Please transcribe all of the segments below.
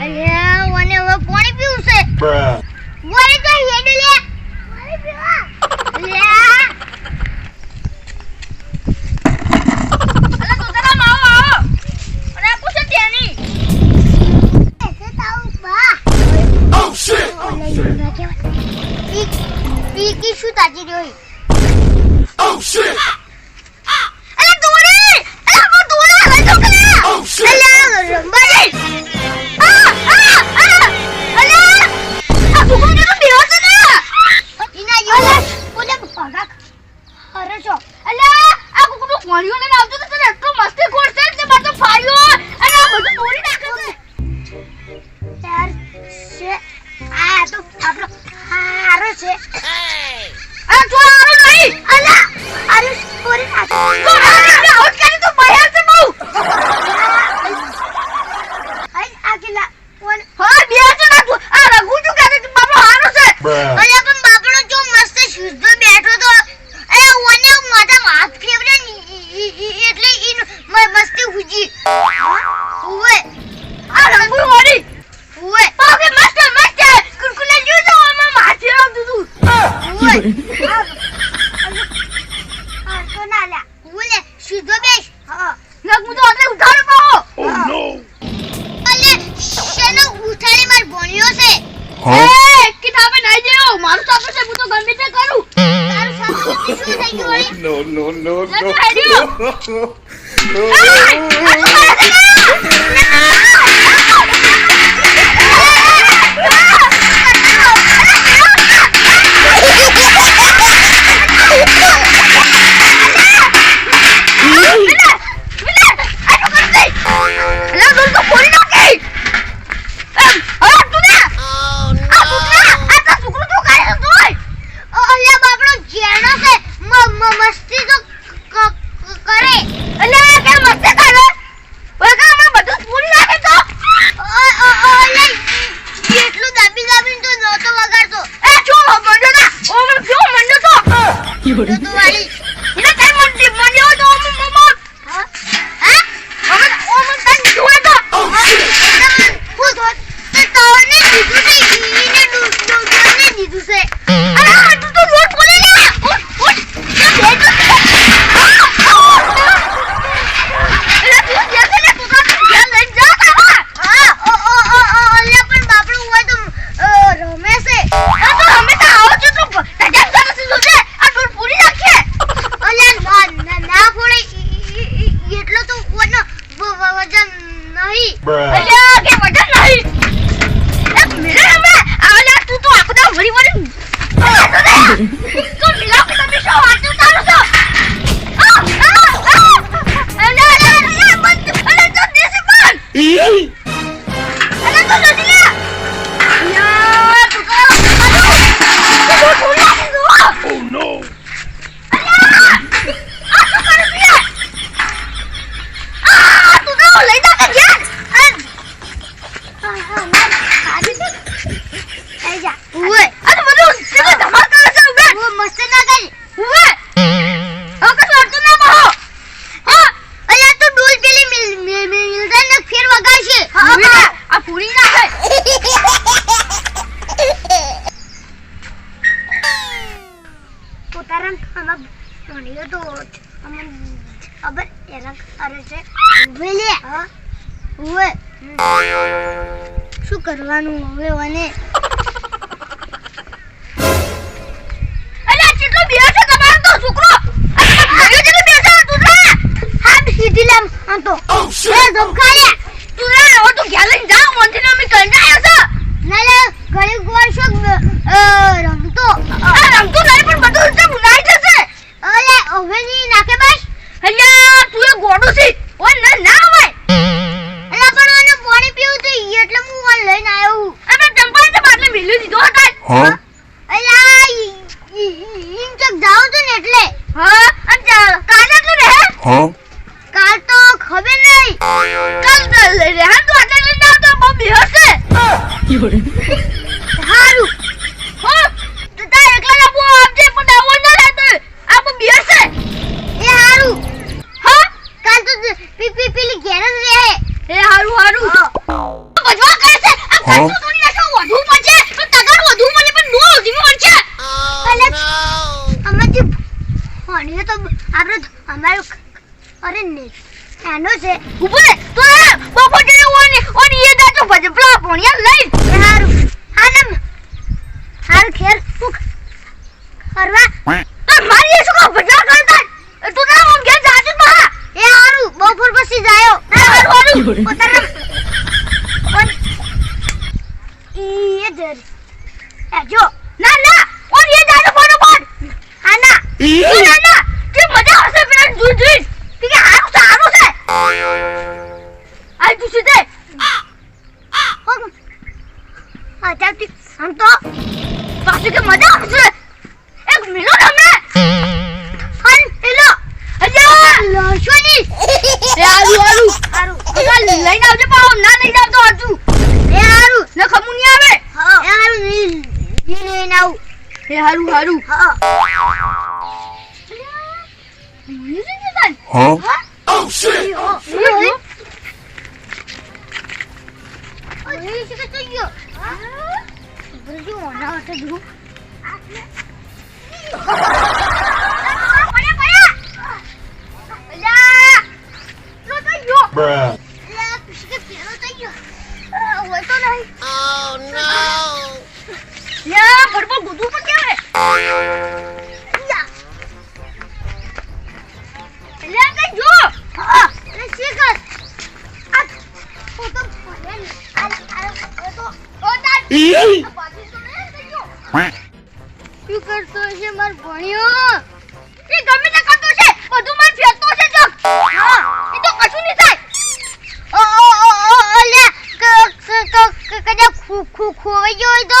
અલ્યા મને હવે પાણી પીવું છે. વરે તો હેડ કિતાબે નઈ દેવો. મારું સાપ છે હું તો ગમે તે કરું. તારું સાપ બીજું થઈ ગયું નો નો નો નો 有多大？अब सुनिए तो हम अब एरक अरे से ભલે હા. ઓએ શું કરવાનું હવે મને? અરે ચિટલો બેસો તમારો તો છોકરો? અરે ચિટલો બેસો તુરા હા સીધી લામ આ તો. એ ધમકાલે તુરા રો તો ના લે ગળી ગોળ શું રમતો. આ રમતો તો ભૂલાઈ ઓલે ઓગની નાખે બસ. અલ્યા તું એ ગોડું છે. ઓ ના ના હોય. અલ્યા પણ મને પાણી પીવું તો એટલે હું ઓન લઈને આવ્યો હું. અરે ટંપાને તો બાટલે મિલ્યું દીધો હતા હા? પેલી અરે ને એનો છે. ઉપર તો બપોર જેવું હોય ને લઈ. હારું. હાલમ હાલ ખેર તું મારી શું જો ના ના ઓની એ દાજો ફોટો પાડ આના ઈ ના ના કે મજા આવશે પેલા દૂધ દૂધ કે કે હારું સારું છે આ તું આમ પાછું કે મજા આવશે એક મિલો તમે હન એલો અલ્યા લશોની એ લઈને આવજે પાવ ના લઈને આવતો હજુ એ હારું ન ખમું નહીં આવે હા એ હારું ની ની લઈને આવું એ હારું હારું હા Huh? Oh shit! Bruh. યા ફટફટ ગોતું પણ કેવે લે કઈ જો Eee! શું કરતો છે માર ભણ્યો? એ ગમે તે કરતો છે બધું માં ફેરતો છે જગ. kuku yiyordu.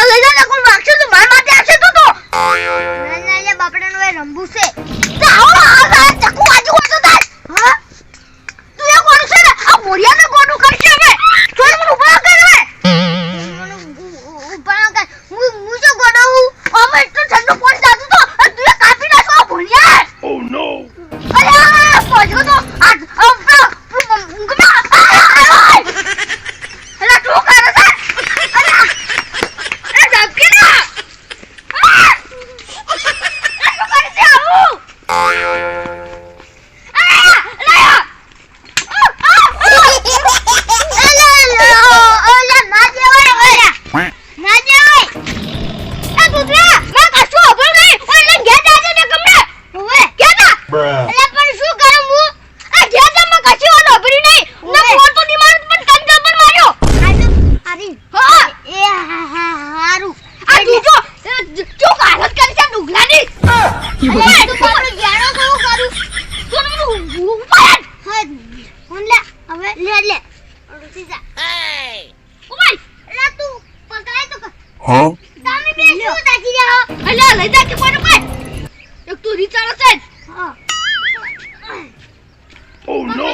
ઘોડાનું ઘેર લઈ કોણ લે હવે લે લે રૂસી જા એ ઓય લા તું પકડાય તો હા તમે બે શું તાકી જાઓ અલ્યા લઈ જા કે પર પર એક તું રીચાળો છે હા Oh no!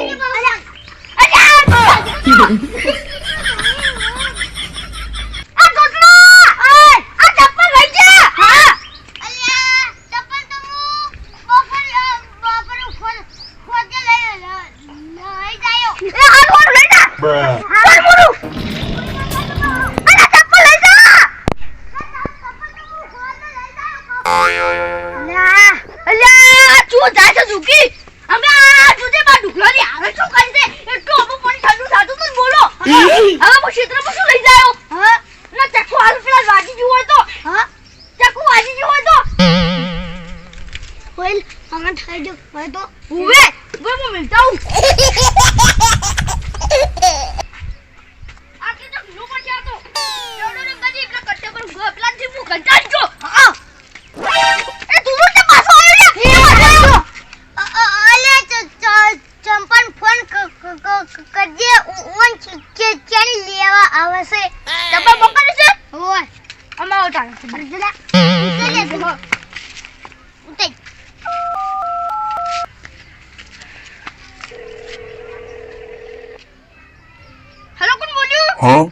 我砸他手机 Huh?